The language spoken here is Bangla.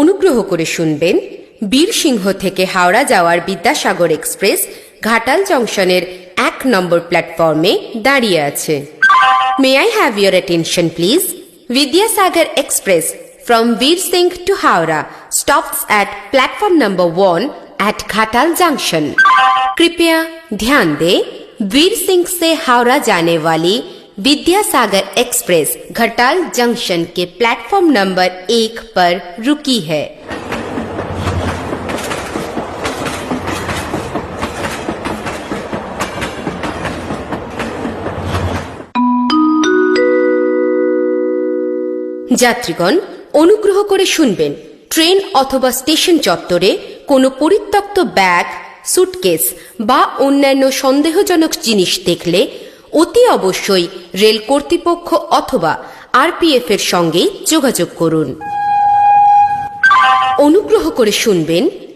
অনুগ্রহ করে শুনবেন বীরসিংহ থেকে হাওড়া যাওয়ার বিদ্যাসাগর এক্সপ্রেস ঘাটাল জংশনের এক নম্বর প্ল্যাটফর্মে দাঁড়িয়ে আছে may I have your attention please Vidyasagar express from Veer Singh to Howrah stops at platform number one at Ghatal junction कृपया ध्यान दें वीर सिंह से हावड़ा जाने वाली विद्यासागर एक्सप्रेस घटाल जंक्शन के प्लेटफॉर्म नंबर एक पर रुकी है যাত্রীগণ অনুগ্রহ করে শুনবেন ট্রেন অথবা স্টেশন চত্বরে কোনো পরিত্যক্ত ব্যাগ সুটকেস বা অন্যান্য সন্দেহজনক জিনিস দেখলে অতি অবশ্যই রেল কর্তৃপক্ষ অথবা আরপিএফ এর সঙ্গে যোগাযোগ করুন। অনুগ্রহ করে শুনবেন